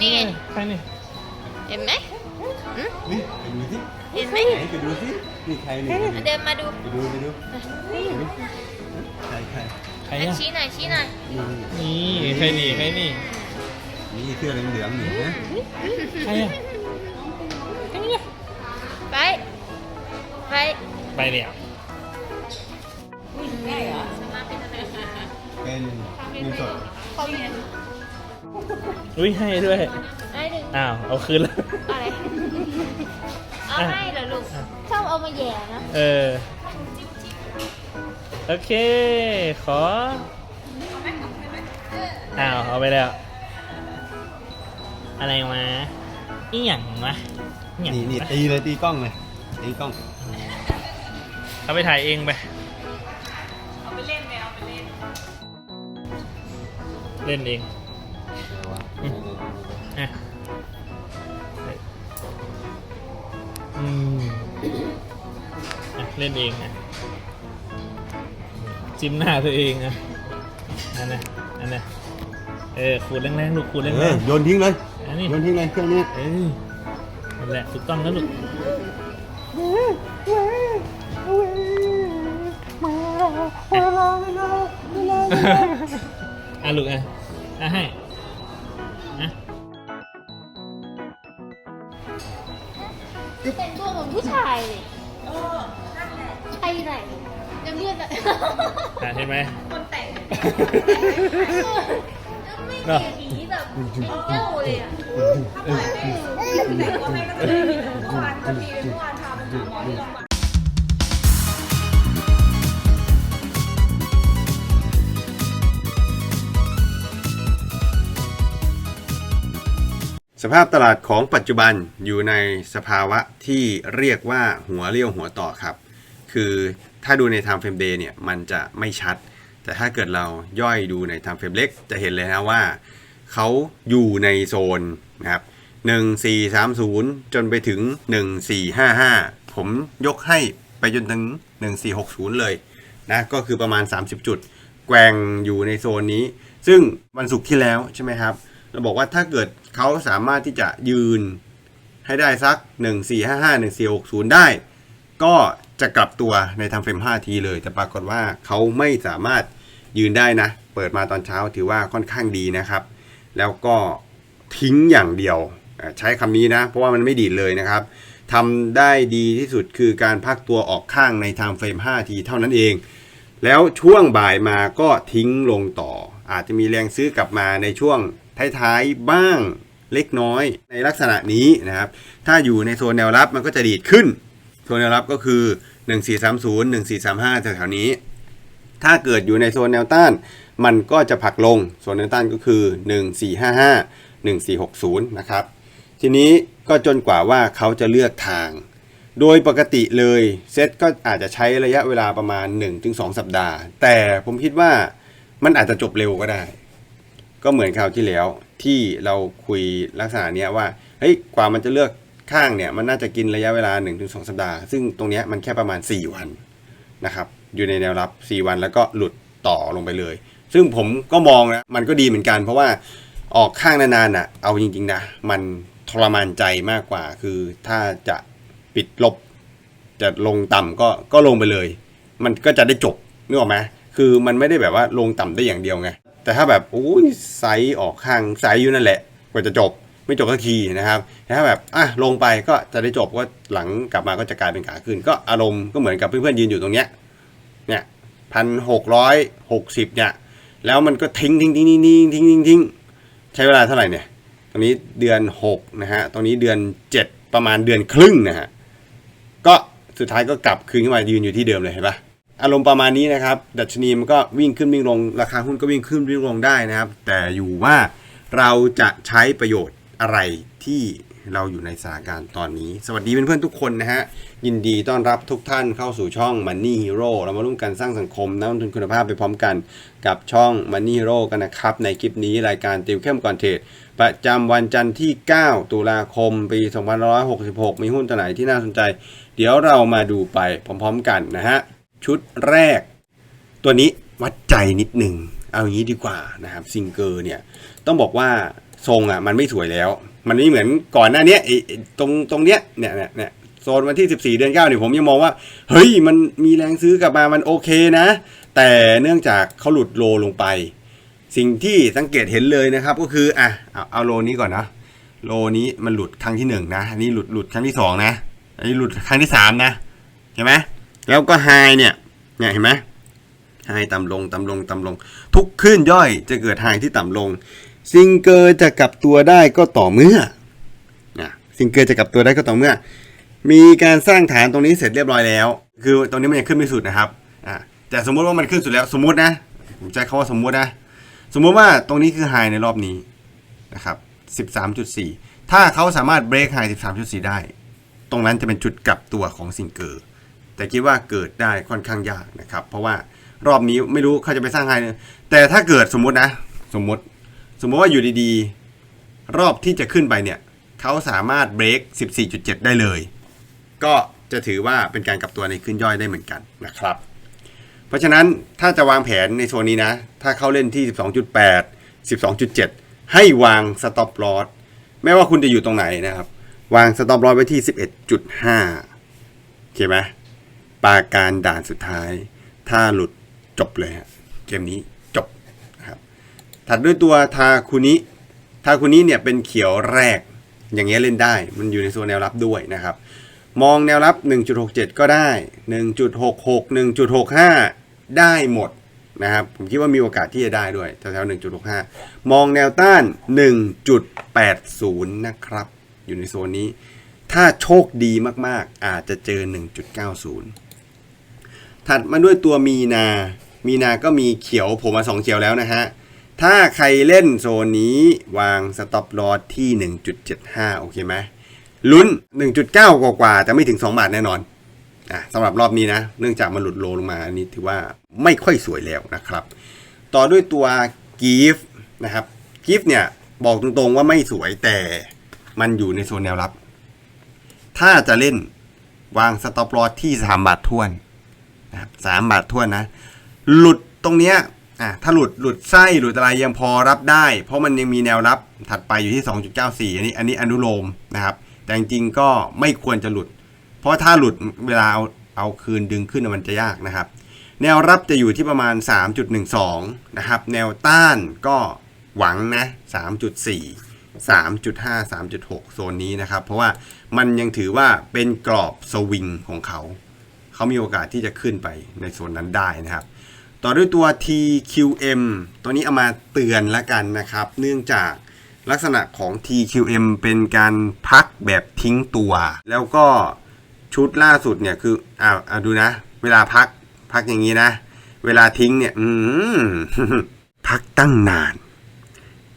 นี่ไงใครนี่เห็นไหมนี่ไปดูสิเห็นไหมไหนไปดูสินี่ใครนี่เดินมาดูไปดูไปดูใครใครใครอะอะชี้หน่อยชี้หน่อยนี่นี่ใครนี่ใครนี่นี่เสื้อเหลืองๆนี่นะใครอะไป ไป ไปเลยอะได้เหรอมาเป็นอะไรเป็นเงินสด อุ้ยให้ด้วยไอ้หนึ่งอ้าว เอาคืนแล้ว อะไร เอาให้เหรอลูก ชอบเอามาแย่นะ เออ โอเค ขอ อ้าว เอาไปแล้ว อะไรมาอีหยังวะอีหยังนี่นี่วะตีเลยตีกล้องเลยตีกล้องเอาไปถ่ายเองไป เอาไปเล่นไปเอาไปเล่น เล่นเองอืม อะอืมอะเล่นเองนะจิ้มหน้าตัวเองนะอันนั้นอันนั้นเออขูดแรงๆลูกขูดแรเอองโยนทิ้งเลย ๆอันนี้โยนทิ้งเลยเครื่องนี้เออนั่นแหละถูกต้องแล้วลูกอะลูกอะอะให้ เป็นตัวเหมือนผู้ชายเลยใช่ไหนจะเลือนแะเห็นไหมคนแต่งไม่เห็นผีแบบเอ้าเลยอะทำไมไม่แต่ก็ไม่ก็จะมีทุกวันก็มีทุกวันทำหมอที่โรง สภาพตลาดของปัจจุบันอยู่ในสภาวะที่เรียกว่าหัวเรียวหัวต่อครับ คือถ้าดูใน time frame day เนี่ยมันจะไม่ชัด แต่ถ้าเกิดเราย่อยดูใน time frame เล็กจะเห็นเลยนะว่าเขาอยู่ในโซนนะครับ1430 จนไปถึง 1455 ผมยกให้ไปจนถึง 1460 เลยนะก็คือประมาณ 30 จุด แกว่งอยู่ในโซนนี้ ซึ่งวันศุกร์ที่แล้วใช่ไหมครับ เราบอกว่าถ้าเกิดเขาสามารถที่จะยืนให้ได้สัก 1455 1460 ได้ ก็จะกลับตัวในทำเฟรม5ทีเลย แต่ปรากฏว่าเขาไม่สามารถยืนได้นะ เปิดมาตอนเช้าถือว่าค่อนข้างดีนะครับ แล้วก็ทิ้งอย่างเดียว ใช้คำนี้นะ เพราะว่ามันไม่ดีเลยนะครับทำได้ดีที่สุดคือการพักตัวออกข้างในทำเฟรม5ทีเท่านั้นเอง แล้วช่วงบ่ายมาก็ทิ้งลงต่อ อาจจะมีแรงซื้อกลับมาในช่วง ท้ายๆบ้างเล็กน้อยในลักษณะนี้นะครับ ถ้าอยู่ในโซนแนวรับมันก็จะดีดขึ้น โซนแนวรับก็คือ 1430 1435แถวๆนี้ ถ้าเกิดอยู่ในโซนแนวต้าน มันก็จะผักลง โซนแนวต้านก็คือ 1455 1460 นะครับ ทีนี้ก็จนกว่าว่าเขาจะเลือกทาง โดยปกติเลยเซตก็อาจจะใช้ระยะเวลาประมาณ 1-2 สัปดาห์ แต่ผมคิดว่ามันอาจจะจบเร็วก็ได้ ก็เหมือนคราวที่แล้วที่เราคุยลักษณะเนี้ยว่าเฮ้ยกว่ามันจะเลือกข้างเนี่ยมันน่าจะกินระยะเวลา 1-2 สัปดาห์ ซึ่งตรงเนี้ยมันแค่ประมาณ 4 วันนะครับอยู่ในแนวรับ 4 วันแล้วก็หลุดต่อลงไปเลย ซึ่งผมก็มองนะมันก็ดีเหมือนกัน เพราะว่าออกข้างนานๆอะเอาจริงๆนะมันทรมานใจมากกว่า คือถ้าจะปิดลบ จะลงต่ำก็ก็ลงไปเลย มันก็จะได้จบนึกออกไหมคือมันไม่ได้แบบว่าลงต่ำได้อย่างเดียวไง แต่ถ้าแบบโอ้ยไซส์ออกข้างไซส์อยู่นั่นแหละ กว่าจะจบไม่จบสักทีนะครับแต่ถ้าแบบอะลงไปก็จะได้จบก็หลังกลับมาก็จะกลายเป็นขาขึ้น ก็อารมณ์ก็เหมือนกับเพื่อนๆยืนอยู่ตรงเนี้ยเนี่ยพันหกร้อยหกสิบเนี่ยแล้วมันก็ทิ้งทิ้งทิ้งทิ้งทิ้งทิ้งทิ้งทิ้งใช้เวลาเท่าไหร่เนี่ยตรงนี้เดือนหกนะฮะตรงนี้เดือนเจ็ดประมาณเดือนครึ่งนะฮะก็สุดท้ายก็กลับคืนขึ้นมายืนอยู่ที่เดิมเลยเห็นปะ อารมณ์ประมาณนี้นะครับ ดัชนีมันก็วิ่งขึ้นวิ่งลง ราคาหุ้นก็วิ่งขึ้นวิ่งลงได้นะครับ แต่อยู่ว่าเราจะใช้ประโยชน์อะไรที่เราอยู่ในสถานการณ์ตอนนี้ สวัสดีเพื่อนๆทุกคนนะฮะ ยินดีต้อนรับทุกท่านเข้าสู่ช่อง Money Hero เรามาร่วมกันสร้างสังคมนักลงทุนคุณภาพไปพร้อมกันกับช่อง Money Hero กันนะครับ ในคลิปนี้รายการติวเข้มก่อนเทรดประจำวันจันทร์ที่ 9 ตุลาคม ปี2566 มีหุ้นตัวไหนที่น่าสนใจ เดี๋ยวเรามาดูไปพร้อมๆกันนะฮะ ชุดแรก ตัวนี้วัดใจนิดหนึ่งเอางี้ดีกว่านะครับซิงเกอร์เนี่ยต้องบอกว่าทรงอะมันไม่สวยแล้ว มันไม่เหมือนก่อนหน้านี้ตรงตรงเนี้ยเนี่ยเนี่ยโซนวันที่ 14 เดือน 9เนี่ยผมยังมองว่า เฮ้ยมันมีแรงซื้อกลับมามันโอเคนะ แต่เนื่องจากเขาหลุดโลลงไป สิ่งที่สังเกตเห็นเลยนะครับก็คืออะเอาเอาโลนี้ก่อนนะ โลนี้มันหลุดครั้งที่หนึ่งนะอันนี้หลุดหลุดครั้งที่สองนะอันนี้หลุดครั้งที่สามนะเห็นไหม แล้วก็ไฮเนี่ยเนี่ยเห็นไหมไฮต่ำลงต่ำลงต่ำลง ทุกคลื่นย่อยจะเกิดไฮที่ต่ำลง ซิงเกอร์จะกลับตัวได้ก็ต่อเมื่อนะซิงเกอร์จะกลับตัวได้ก็ต่อเมื่อ มีการสร้างฐานตรงนี้เสร็จเรียบร้อยแล้ว คือตรงนี้มันยังขึ้นไม่สุดนะครับอ่าแต่สมมุติว่ามันขึ้นสุดแล้วสมมุตินะผมใช้คาว่าสมมุตินะ สมมุติว่าตรงนี้คือไฮในรอบนี้นะครับ13.4 ถ้าเขาสามารถเบรกไฮ13.4 ได้ ตรงนั้นจะเป็นจุดกลับตัวของซิงเกอร์ แต่คิดว่าเกิดได้ค่อนข้างยากนะครับ เพราะว่ารอบนี้ไม่รู้เขาจะไปสร้างไฮเนี่ยแต่ถ้าเกิดสมมตินะ สมมติ สมมติว่าอยู่ดีๆ รอบที่จะขึ้นไปเนี่ยเขาสามารถเบรก 14.7 ได้เลย ก็จะถือว่าเป็นการกลับตัวในขึ้นย่อยได้เหมือนกันนะครับ เพราะฉะนั้นถ้าจะวางแผนในโซนนี้นะ ถ้าเข้าเล่นที่ 12.8 12.7 ให้วาง stop loss ไม่ว่าคุณจะอยู่ตรงไหนนะครับ วาง stop loss ไว้ที่ 11.5โอเคไหม ปาการด่านสุดท้าย ถ้าหลุดจบเลยฮะเกมนี้จบนะครับถัดด้วยตัวทาคุนิทาคุนิเนี่ยเป็นเขียวแรกอย่างเงี้ยเล่นได้ มันอยู่ในโซนแนวรับด้วยนะครับ มองแนวรับ 1.67 ก็ได้ 1.66 1.65 ได้หมดนะครับ ผมคิดว่ามีโอกาสที่จะได้ด้วยแถวๆ1.65 มองแนวต้าน 1.80 นะครับ อยู่ในโซนนี้ ถ้าโชคดีมากๆ อาจจะเจอ 1.90 ถัดมาด้วยตัวมีนา มีนาก็มีเขียวผมมาสองเขียวแล้วนะฮะ ถ้าใครเล่นโซนนี้วางสต็อปลอสที่ 1.75 โอเคไหมลุ้น 1.9 กว่ากว่าๆแต่ไม่ถึง 2 บาทแน่นอนอะสำหรับรอบนี้นะ เนื่องจากมันหลุดโลลงมาอันนี้ถือว่าไม่ค่อยสวยแล้วนะครับ ต่อด้วยตัวกีฟนะครับกีฟเนี่ยบอกตรงๆว่าไม่สวยแต่มันอยู่ในโซนแนวรับ ถ้าจะเล่นวางสต็อปลอสที่3บาททวน สามบาททวนนะ หลุดตรงเนี้ยอะถ้าหลุดหลุดไส้หลุดอะไรยังพอรับได้ เพราะมันยังมีแนวรับถัดไปอยู่ที่ 2.94 อันนี้อันนี้อนุโลมนะครับ แต่จริงๆก็ไม่ควรจะหลุด เพราะถ้าหลุดเวลาเอาเอาคืนดึงขึ้นมันจะยากนะครับ แนวรับจะอยู่ที่ประมาณ 3.12 นะครับ แนวต้านก็หวังนะ 3.4 3.5 3.6 โซนนี้นะครับ เพราะว่ามันยังถือว่าเป็นกรอบสวิงของเขา เขามีโอกาสที่จะขึ้นไปในโซนนั้นได้นะครับ ต่อด้วยตัว TQM ตัวนี้เอามาเตือนแล้วกันนะครับ เนื่องจากลักษณะของ TQM เป็นการพักแบบทิ้งตัว แล้วก็ชุดล่าสุดเนี่ยคืออ่าอ่าดูนะ เวลาพักพักอย่างนี้นะ เวลาทิ้งเนี่ย อืมพักตั้งนาน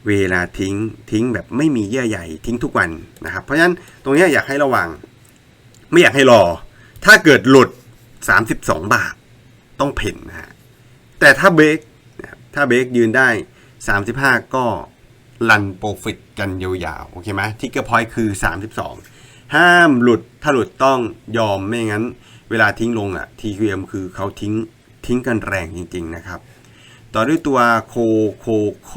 เวลาทิ้งทิ้งแบบไม่มีเยื่อใยทิ้งทุกวันนะครับ เพราะฉะนั้นตรงนี้อยากให้ระวัง ไม่อยากให้รอ ถ้าเกิดหลุด 32 บาท ต้องเพ่นนะฮะ แต่ถ้าเบรกถ้าเบรกยืนได้ 35 ก็ลันโปรฟิตกันยาวๆ โอเคไหมทิกเกอร์พอยต์คือ 32 ห้ามหลุด ถ้าหลุดต้องยอมไม่งั้น เวลาทิ้งลงอะ TQM คือเขาทิ้งทิ้งกันแรงจริง ๆ นะครับ ต่อด้วยตัวโคโคโค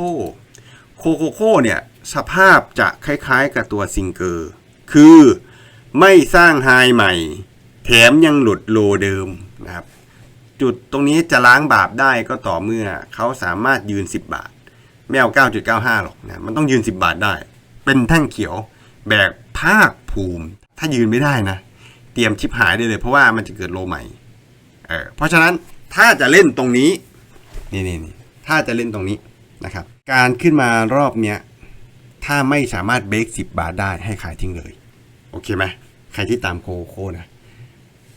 โคโคโคเนี่ยสภาพจะคล้ายๆกับตัวซิงเกอร์ คือไม่สร้างไฮใหม่ แถมยังหลุดโลเดิมนะครับ จุดตรงนี้จะล้างบาปได้ก็ต่อเมื่อเขาสามารถยืน 10 บาท ไม่เอา 9.95 หรอกนะมันต้องยืน 10 บาทได้ เป็นแท่งเขียวแบกภาคภูมิ ถ้ายืนไม่ได้นะ เตรียมชิปหายได้เลย เพราะว่ามันจะเกิดโลใหม่เออเพราะฉะนั้นถ้าจะเล่นตรงนี้นี่นี่นี่ถ้าจะเล่นตรงนี้นะครับ การขึ้นมารอบเนี้ยถ้าไม่สามารถเบรก10 บาทได้ให้ขายทิ้งเลย โอเคไหมใครที่ตามโคโค่นะ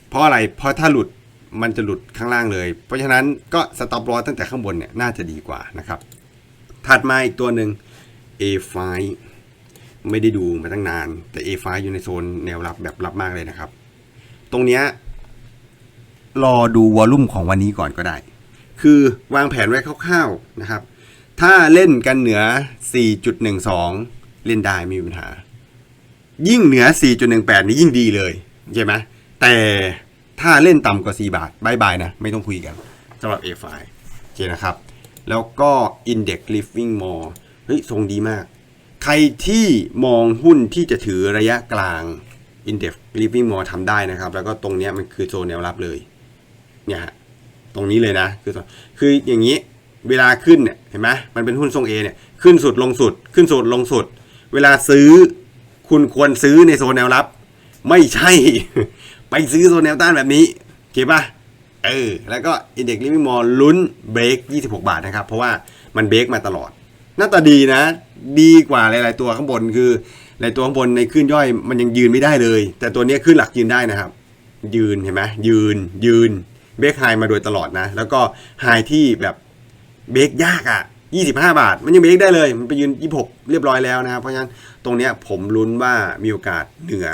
เพราะอะไร เพราะถ้าหลุดมันจะหลุดข้างล่างเลย เพราะฉะนั้นก็สต็อปลอสตั้งแต่ข้างบนเนี่ยน่าจะดีกว่านะครับ ถัดมาอีกตัวหนึ่ง A5 ไม่ได้ดูมาตั้งนาน แต่ A5 อยู่ในโซนแนวรับแบบรับมากเลยนะครับ ตรงเนี้ยรอดูวอลลุ่มของวันนี้ก่อนก็ได้ คือวางแผนไว้คร่าวๆนะครับ ถ้าเล่นกันเหนือ 4.12 เล่นได้ไม่มีปัญหา ยิ่งเหนือ 4.18 นี่ยิ่งดีเลยใช่ไหม แต่ถ้าเล่นต่ำกว่า 4 บาทบายบายนะ ไม่ต้องคุยกันสำหรับ A5 โอเคนะครับ แล้วก็ Index Living More เฮ้ยทรงดีมาก ใครที่มองหุ้นที่จะถือระยะกลาง Index Living More ทำได้นะครับ แล้วก็ตรงนี้มันคือโซนแนวรับเลย เนี่ยฮะตรงนี้เลยนะ คือคืออย่างนี้เวลาขึ้นเนี่ยเห็นไหมมันเป็นหุ้นทรง A เนี่ยขึ้นสุดลงสุด ขึ้นสุดลงสุด เวลาซื้อ คุณควรซื้อในโซนแนวรับ ไม่ใช่ ไปซื้อโซนแนวต้านแบบนี้เก็บป่ะเออแล้วก็ Index Living More ลุ้นเบรก26 บาทนะครับ เพราะว่ามันเบรกมาตลอด หน้าตาดีนะ ดีกว่าหลาย ๆ ตัวข้างบนคือในตัวข้างบนในขึ้นย่อยมันยังยืนไม่ได้เลย แต่ตัวนี้ขึ้นหลักยืนได้นะครับ ยืนเห็นไหมยืนยืนเบรกไฮมาโดยตลอดนะ แล้วก็ไฮที่แบบเบรกยากอะ่ะ25 บาท มันยังเบรกได้เลย มันไปยืน 26 เรียบร้อยแล้วนะครับ เพราะฉะนั้นตรงเนี้ยผมลุ้นว่ามีโอกาสเหนือ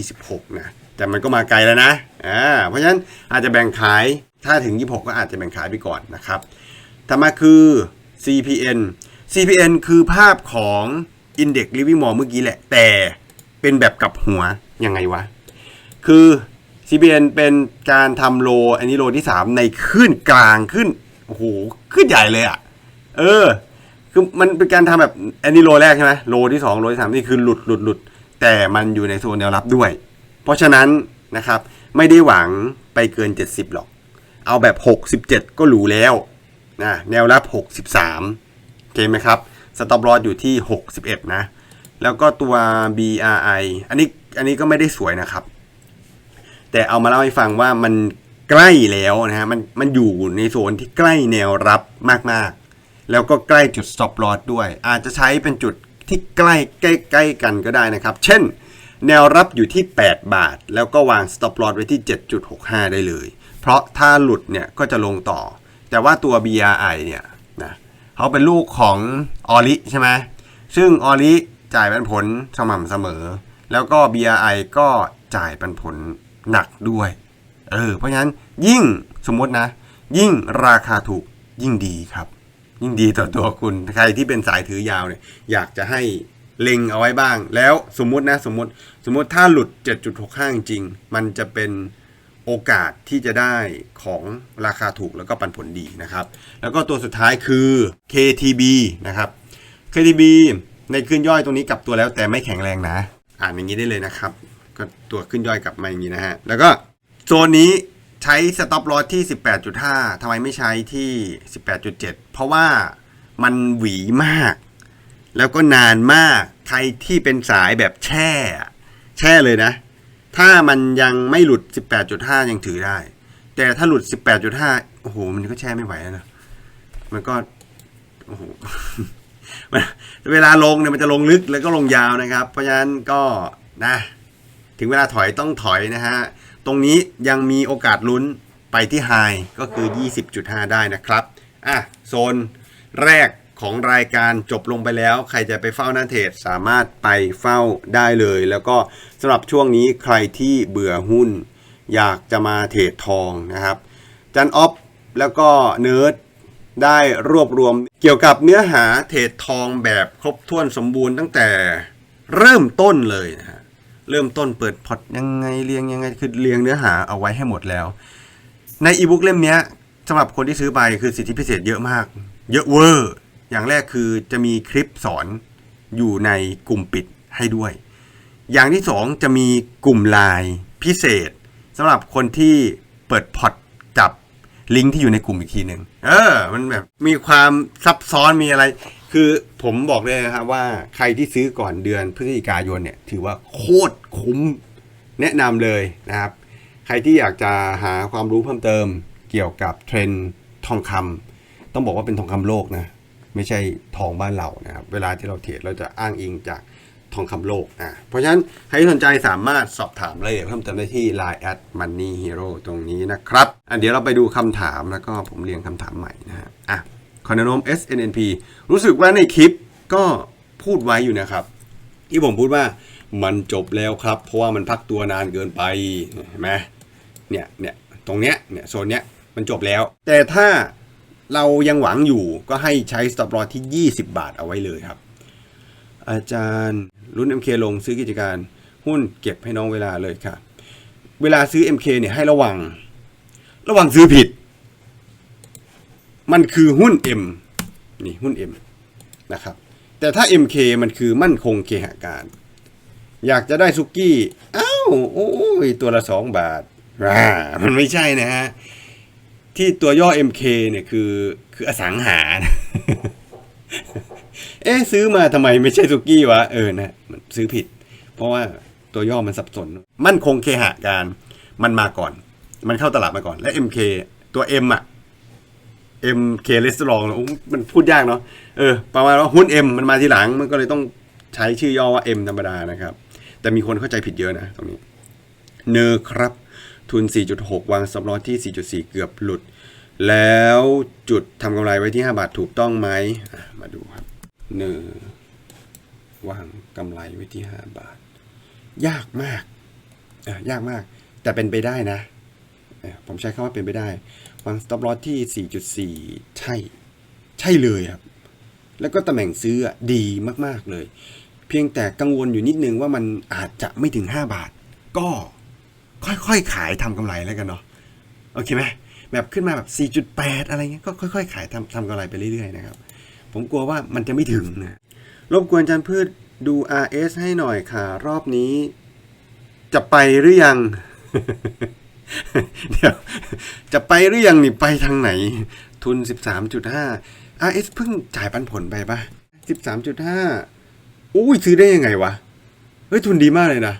26 นะ แต่มันก็มาไกลแล้วนะอ่าเพราะฉะนั้นอาจจะแบ่งขายถ้าถึง 26 ก็อาจจะแบ่งขายไปก่อนนะครับต่อมาคือ CPN CPN คือภาพของ Index Living More เมื่อกี้แหละ แต่เป็นแบบกลับหัว ยังไงวะ คือ CPN เป็นการทำโล อันนี้โลที่ 3 ในขึ้นกลางขึ้นโอ้โหขึ้นใหญ่เลยอะ่ะ เออ คือมันเป็นการทำแบบอันนี้โลแรกใช่ไหมโลที่ 2 โลที่ 3 นี่คือหลุดหลุดหลุดแต่มันอยู่ในโซนแนวรับด้วย เพราะฉะนั้นนะครับไม่ได้หวังไปเกิน 70 หรอก เอาแบบ 67 ก็หรูแล้วนะแนวรับ 63โอเคไหมครับสต็อปลอสอยู่ที่ 61 นะ แล้วก็ตัว BRI อันนี้อันนี้ก็ไม่ได้สวยนะครับ แต่เอามาเล่าให้ฟังว่ามันใกล้แล้วนะฮะมันมันอยู่ในโซนที่ใกล้แนวรับมากๆ แล้วก็ใกล้จุด stop loss ด้วย อาจจะใช้เป็นจุดที่ใกล้ใกล้ใกล้กันก็ได้นะครับ เช่น แนวรับอยู่ที่ 8 บาท แล้วก็วาง stop loss ไว้ที่ 7.65 ได้เลย เพราะถ้าหลุดเนี่ยก็จะลงต่อ แต่ว่าตัว BRI เนี่ยนะเขาเป็นลูกของออริใช่ไหมซึ่งออริจ่ายปันผลสม่ำเสมอ แล้วก็ BRI ก็จ่ายปันผลหนักด้วย เออ เพราะฉะนั้นยิ่งสมมตินะ ยิ่งราคาถูกยิ่งดีครับ ยิ่งดีต่อตัวคุณ ใครที่เป็นสายถือยาวเนี่ยอยากจะให้ เล็งเอาไว้บ้าง แล้วสมมุตินะสมมติสมมติถ้าหลุด 7.65 จริง มันจะเป็นโอกาสที่จะได้ของราคาถูกแล้วก็ปันผลดีนะครับ แล้วก็ตัวสุดท้ายคือ KTB นะครับ KTB ในขึ้นย่อยตรงนี้กลับตัวแล้วแต่ไม่แข็งแรงนะ อ่านอย่างนี้ได้เลยนะครับ ก็ตัวขึ้นย่อยกลับมาอย่างนี้นะฮะ แล้วก็โซนนี้ใช้สต็อปลอสที่ 18.5ทำไมไม่ใช้ที่ 18.7 เพราะว่ามันหวีมาก แล้วก็นานมากใครที่เป็นสายแบบแช่ แช่เลยนะ ถ้ามันยังไม่หลุด 18.5 ยังถือได้ แต่ถ้าหลุด 18.5 โอ้โห มันก็แช่ไม่ไหวแล้วนะ มันก็โอ้โหเวลาลงเนี่ยมันจะลงลึกแล้วก็ลงยาวนะครับ เพราะฉะนั้นก็นะ ถึงเวลาถอยต้องถอยนะฮะ ตรงนี้ยังมีโอกาสลุ้นไปที่ไฮก็คือ 20.5 ได้นะครับ อะ โซนแรก ของรายการจบลงไปแล้ว ใครจะไปเฝ้าหน้าเทรดสามารถไปเฝ้าได้เลย แล้วก็สำหรับช่วงนี้ใครที่เบื่อหุ้น อยากจะมาเทรดทองนะครับ จันออฟแล้วก็เนิร์ดได้รวบรวมเกี่ยวกับเนื้อหาเทรดทองแบบครบถ้วนสมบูรณ์ตั้งแต่เริ่มต้นเลยนะฮะเริ่มต้นเปิดพอร์ตยังไงเรียงยังไงคือเรียงเนื้อหาเอาไว้ให้หมดแล้ว ในอีบุ๊กเล่มนี้สำหรับคนที่ซื้อไปคือสิทธิพิเศษเยอะมาก เยอะเวอร์ อย่างแรกคือจะมีคลิปสอนอยู่ในกลุ่มปิดให้ด้วย อย่างที่สองจะมีกลุ่มไลน์พิเศษสำหรับคนที่เปิดพอร์ตกับลิงก์ที่อยู่ในกลุ่มอีกทีหนึ่งเออ มันแบบมีความซับซ้อนมีอะไร คือผมบอกเลยนะครับว่าใครที่ซื้อก่อนเดือนพฤศจิกายนเนี่ย ถือว่าโคตรคุ้มแนะนำเลยนะครับ ใครที่อยากจะหาความรู้เพิ่มเติมเกี่ยวกับเทรนด์ทองคำต้องบอกว่าเป็นทองคำโลกนะ ไม่ใช่ทองบ้านเรานะครับ เวลาที่เราเทรดเราจะอ้างอิงจากทองคำโลกอะเพราะฉะนั้นใครสนใจสามารถสอบถามรายละเอียดเพิ่มเติมได้ที่ Line at Money Hero ตรงนี้นะครับอะเดี๋ยวเราไปดูคำถามแล้วก็ผมเรียงคำถามใหม่นะฮะอะคอนโนม SNNP รู้สึกว่าในคลิปก็พูดไว้อยู่นะครับ ที่ผมพูดว่ามันจบแล้วครับ เพราะว่ามันพักตัวนานเกินไปเห็นไหมเนี่ยเนี่ยตรงเนี้ยเนี่ยโซนเนี้ยมันจบแล้ว แต่ถ้า เรายังหวังอยู่ก็ให้ใช้ stop loss ที่ 20 บาทเอาไว้เลยครับ อาจารย์รุ่น MK ลงซื้อกิจการหุ้นเก็บให้น้องเวลาเลยค่ะ เวลาซื้อ MK เนี่ยให้ระวัง ระวังซื้อผิด มันคือหุ้น M นี่หุ้น M นะครับ แต่ถ้า MK มันคือมั่นคงเคหะการ อยากจะได้ซุกี้ อ้าว โอ้ยตัวละสองบาทอ่ามันไม่ใช่นะฮะ ที่ตัวย่อ MK เนี่ยคือคืออสังหา เอ๊ซื้อมาทำไมไม่ใช่ซุกี้วะ เออนะมันซื้อผิด เพราะว่าตัวย่อมันสับสน มั่นคงเคหะการมันมาก่อน มันเข้าตลาดมาก่อน และ MK ตัว M อะ MK Restaurant โอ้มันพูดยากเนาะเออประมาณว่าหุ้น M มันมาทีหลัง มันก็เลยต้องใช้ชื่อย่อว่า M ธรรมดานะครับ แต่มีคนเข้าใจผิดเยอะนะตรงนี้ เนอครับ ทุน 4.6 วางสำรองที่ 4.4 เกือบหลุด แล้วจุดทำกำไรไว้ที่ 5 บาทถูกต้องไหม มาดูครับเนอวางกำไรไว้ที่ 5 บาท ยากมาก ยากมาก แต่เป็นไปได้นะ ผมใช้คำว่าเป็นไปได้ วาง stop loss ที่ 4.4 ใช่ ใช่เลยครับ แล้วก็ตำแหน่งซื้อดีมาก ๆ เลย เพียงแต่กังวลอยู่นิดนึงว่ามันอาจจะไม่ถึง 5 บาท ก็ ค่อยๆขายทำกำไรแล้วกันเนาะโอเคไหมแบบขึ้นมาแบบ 4.8 อะไรเงี้ยก็ค่อยๆ ขายทำทำกำไรไปเรื่อยๆนะครับ ผมกลัวว่ามันจะไม่ถึงนะรบกวนจันพืชดู RS ให้หน่อยค่ะ รอบนี้ จะไปหรือยัง เดี๋ยว จะไปหรือยังนี่ไปทางไหน ทุน 13.5 RS เพิ่งจ่ายปันผลไปปะ13.5 อุ้ยซื้อได้ยังไงวะ เฮ้ย ทุนดีมากเลยนะ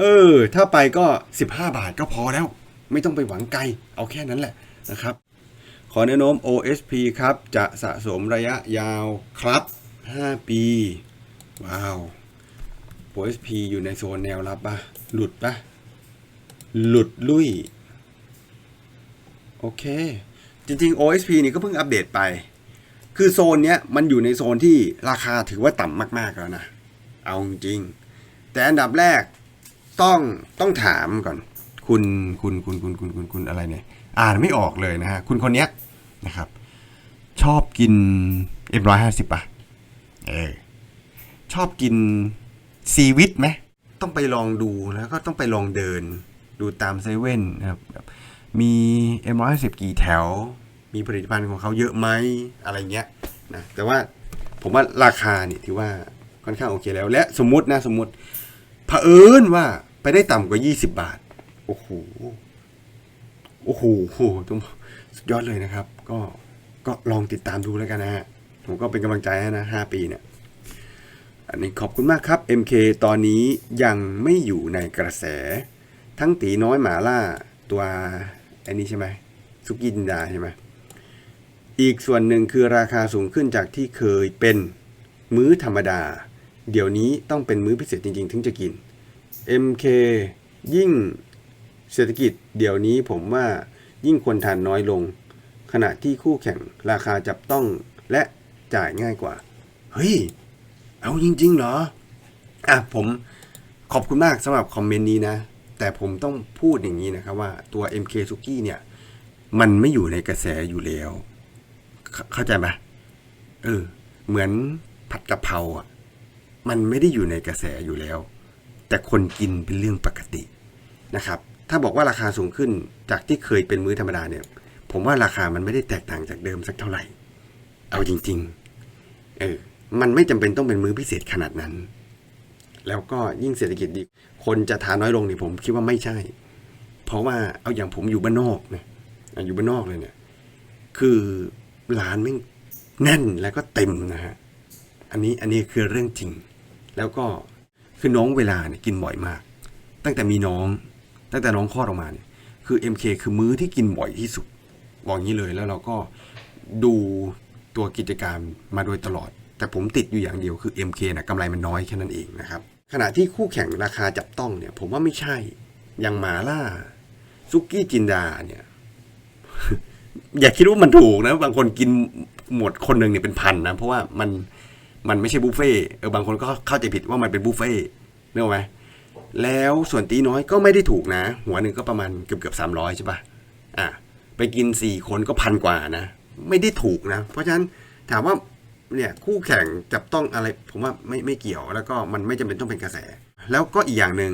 เออ ถ้าไปก็ 15 บาทก็พอแล้ว ไม่ต้องไปหวังไกล เอาแค่นั้นแหละนะครับ ขอแนะนำ OSP ครับ จะสะสมระยะยาวครับ 5 ปี ว้าว OSP อยู่ในโซนแนวรับปะหลุดปะหลุดลุย โอเค จริง ๆ OSP นี่ก็เพิ่งอัปเดตไป คือโซนเนี้ยมันอยู่ในโซนที่ราคาถือว่าต่ำมาก ๆ แล้วนะ เอาจริง แต่อันดับแรก ต้องต้องถามก่อน คุณคุณคุณคุณคุณคุณคุณอะไรเนี่ย อ่านไม่ออกเลยนะฮะ คุณคนเนี้ยนะครับ ชอบกินเอ็มร้อยห้าสิบป่ะเออชอบกินซีวิตไหมต้องไปลองดูแล้วก็ต้องไปลองเดิน ดูตามเซเว่นนะครับมีเอ็มร้อยสิบกี่แถว มีผลิตภัณฑ์ของเขาเยอะไหมอะไรเงี้ยนะแต่ว่าผมว่าราคาเนี่ยถือว่าค่อนข้างโอเคแล้ว และสมมตินะสมมติเผอิญว่า ไปได้ต่ำกว่า 20 บาท โอ้โห โอ้โหต้องสุดยอดเลยนะครับ ก็ ก็ลองติดตามดูแล้วกันนะฮะ ผมก็เป็นกำลังใจให้นะ 5 ปีเนี่ย อันนี้ขอบคุณมากครับ MK ตอนนี้ยังไม่อยู่ในกระแส ทั้งตีน้อยหมาล่าตัวอันนี้ใช่ไหมสุกินดาใช่ไหมอีกส่วนหนึ่งคือราคาสูงขึ้นจากที่เคยเป็นมื้อธรรมดา เดี๋ยวนี้ต้องเป็นมื้อพิเศษจริง ๆ ถึงจะกิน MK ยิ่งเศรษฐกิจเดี๋ยวนี้ผมว่ายิ่งคนทานน้อยลง ขณะที่คู่แข่งราคาจับต้องและจ่ายง่ายกว่า เฮ้ย เอาจริง ๆ เหรอ อะ ผมขอบคุณมากสำหรับคอมเมนต์นี้นะ แต่ผมต้องพูดอย่างนี้นะครับว่าตัว MK s u k i เนี่ย มันไม่อยู่ในกระแสอยู่แล้ว เข้าเข้าใจไหมเออ เหมือนผัดกะเพราอะ มันไม่ได้อยู่ในกระแสอยู่แล้ว แต่คนกินเป็นเรื่องปกตินะครับ ถ้าบอกว่าราคาสูงขึ้นจากที่เคยเป็นมื้อธรรมดาเนี่ย ผมว่าราคามันไม่ได้แตกต่างจากเดิมสักเท่าไหร่ เอาจริง ๆ เออ มันไม่จำเป็นต้องเป็นมื้อพิเศษขนาดนั้น แล้วก็ยิ่งเศรษฐกิจดี คนจะทานน้อยลงนี่ผมคิดว่าไม่ใช่ เพราะว่าเอาอย่างผมอยู่บ้านนอกเนะอะอยู่บ้านนอกเลยเนี่ย คือร้านไม่งแน่นแล้วก็เต็มนะฮะ อันนี้อันนี้คือเรื่องจริง แล้วก็ คือน้องเวลาเนี่ยกินบ่อยมาก ตั้งแต่มีน้อง ตั้งแต่น้องคลอดออกมาเนี่ย คือ MK คือมื้อที่กินบ่อยที่สุดบอกงี้เลยแล้วเราก็ดูตัวกิจการมาโดยตลอด แต่ผมติดอยู่อย่างเดียวคือ MK นะกำไรมันน้อยแค่นั้นเองนะครับ ขณะที่คู่แข่งราคาจับต้องเนี่ย ผมว่าไม่ใช่ อย่างหมาล่าซุกี้จินดาเนี่ย อย่าคิดว่ามันถูกนะ บางคนกินหมดคนหนึ่งเนี่ยเป็นพันนะ เพราะว่ามัน มันไม่ใช่บุฟเฟ่เออบางคนก็เข้าใจผิดว่ามันเป็นบุฟเฟ่ต์นึกออกไหมแล้วส่วนตีน้อยก็ไม่ได้ถูกนะ หัวหนึ่งก็ประมาณเกือบเกือบสามร้อยใช่ปะอะไปกินสี่คนก็พันกว่านะ ไม่ได้ถูกนะ เพราะฉะนั้นถามว่าเนี่ยคู่แข่งจับต้องอะไร ผมว่าไม่ไม่เกี่ยวแล้วก็มันไม่จำเป็นต้องเป็นกระแส แล้วก็อีกอย่างหนึ่ง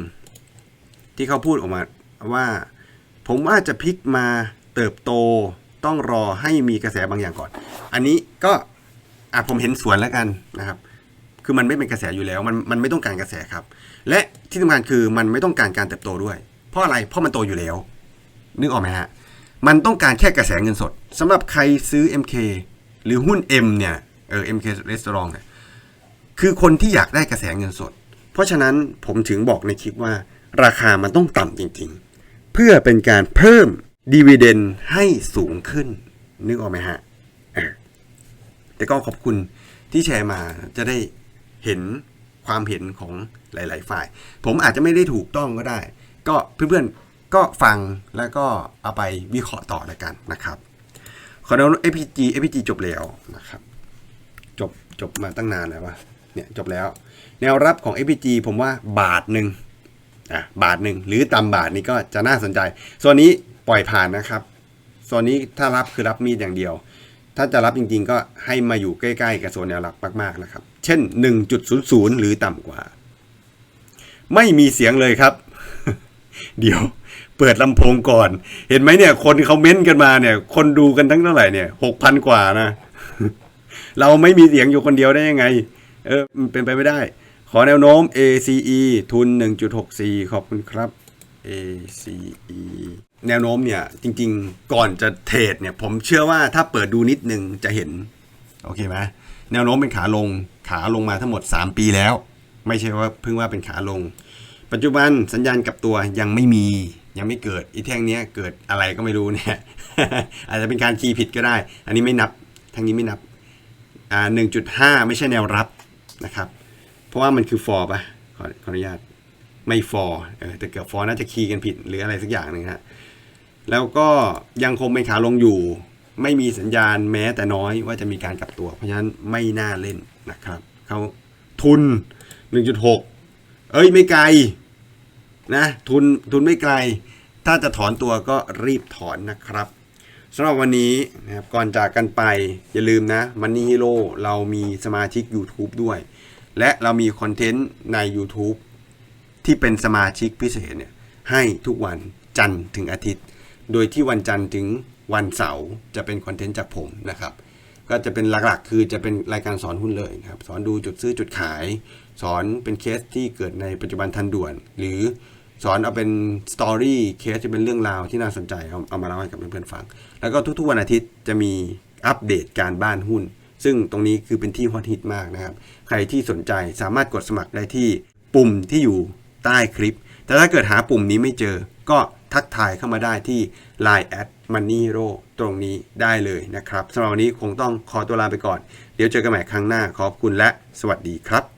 ที่เขาพูดออกมาว่า ผมว่าจะพลิกมาเติบโตต้องรอให้มีกระแสบางอย่างก่อน อันนี้ก็ อะผมเห็นสวนแล้วกันนะครับ คือมันไม่เป็นกระแสอยู่แล้ว มันมันไม่ต้องการกระแสครับ และที่สำคัญคือมันไม่ต้องการการเติบโตด้วย เพราะอะไรเพราะมันโตอยู่แล้ว นึกออกไหมฮะมันต้องการแค่กระแสเงินสดสำหรับใครซื้อ MK หรือหุ้น M เนี่ยเออ MK Restaurant เนี่ยคือคนที่อยากได้กระแสเงินสด เพราะฉะนั้นผมถึงบอกในคลิปว่า ราคามันต้องต่ำจริงๆ เพื่อเป็นการเพิ่มดีเวเดนให้สูงขึ้น นึกออกไหมฮะ แต่ก็ขอบคุณที่แชร์มาจะได้เห็นความเห็นของหลาย ๆ ฝ่าย ผมอาจจะไม่ได้ถูกต้องก็ได้ ก็เพื่อนๆก็ฟังแล้วก็เอาไปวิเคราะห์ต่อแล้วกันนะครับขอแนว APG APG จบแล้วนะครับ จบจบมาตั้งนานแล้ววะเนี่ยจบแล้ว แนวรับของ APG ผมว่าบาทหนึ่งอะบาทหนึ่งหรือต่ำบาทนี้ก็จะน่าสนใจส่วนนี้ปล่อยผ่านนะครับส่วนนี้ถ้ารับคือรับมีดอย่างเดียว ถ้าจะรับจริงๆ ก็ให้มาอยู่ใกล้ๆกับโซนแนวรับมากๆนะครับ เช่น 1.00 หรือต่ำกว่า ไม่มีเสียงเลยครับ เดี๋ยวเปิดลำโพงก่อน เห็นไหมเนี่ย คนเขาเม้นต์กันมาเนี่ย คนดูกันทั้งเท่าไหร่เนี่ยหกพันกว่านะ เราไม่มีเสียงอยู่คนเดียวได้ยังไง เออมันเป็นไปไม่ได้ ขอแนวโน้ม ACE ทุน 1.64 ขอบคุณครับ ACE แนวโน้มเนี่ย จริง ๆ ก่อนจะเทรดเนี่ย ผมเชื่อว่าถ้าเปิดดูนิดนึงจะเห็น โอเคไหมแนวโน้มเป็นขาลงขาลงมาทั้งหมด 3 ปีแล้ว ไม่ใช่ว่าเพิ่งว่าเป็นขาลง ปัจจุบันสัญญาณกับตัวยังไม่มียังไม่เกิดอีแท่งเนี้ยเกิดอะไรก็ไม่รู้เนี่ย อาจจะเป็นการคีย์ผิดก็ได้ อันนี้ไม่นับทางนี้ไม่นับอ่าหนึ่งจุดห้าไม่ใช่แนวรับนะครับ เพราะว่ามันคือ for ป่ะขอขออนุญาตไม่ for เออแต่เกือบ for น่าจะคีย์กันผิดหรืออะไรสักอย่างหนึ่งฮะ แล้วก็ยังคงเป็นขาลงอยู่ ไม่มีสัญญาณแม้แต่น้อยว่าจะมีการกลับตัว เพราะฉะนั้นไม่น่าเล่นนะครับเขาทุน 1.6 เอ้ยไม่ไกลนะทุนทุนไม่ไกล ถ้าจะถอนตัวก็รีบถอนนะครับสำหรับวันนี้นะครับก่อนจากกันไปอย่าลืมนะ Money Hero เรามีสมาชิก YouTube ด้วย และเรามีคอนเทนต์ใน YouTube ที่เป็นสมาชิกพิเศษเนี่ยให้ทุกวันจันทร์ถึงอาทิตย์ โดยที่วันจันทร์ถึงวันเสาร์จะเป็นคอนเทนต์จากผมนะครับ ก็จะเป็นหลักๆ คือจะเป็นรายการสอนหุ้นเลยนะครับ สอนดูจุดซื้อจุดขาย สอนเป็นเคสที่เกิดในปัจจุบันทันด่วน หรือสอนเอาเป็นสตอรี่เคสที่เป็นเรื่องราวที่น่าสนใจเอาเอามาเล่าให้กับเพื่อนๆฟัง แล้วก็ทุกๆวันอาทิตย์จะมีอัปเดตการบ้านหุ้น ซึ่งตรงนี้คือเป็นที่ฮอตฮิตมากนะครับ ใครที่สนใจสามารถกดสมัครได้ที่ปุ่มที่อยู่ใต้คลิป แต่ถ้าเกิดหาปุ่มนี้ไม่เจอ ก็ทักทายเข้ามาได้ที่ Line at Money Hero ตรงนี้ได้เลยนะครับสำหรับวันนี้คงต้องขอตัวลาไปก่อน เดี๋ยวเจอกันใหม่ครั้งหน้าขอบคุณและสวัสดีครับ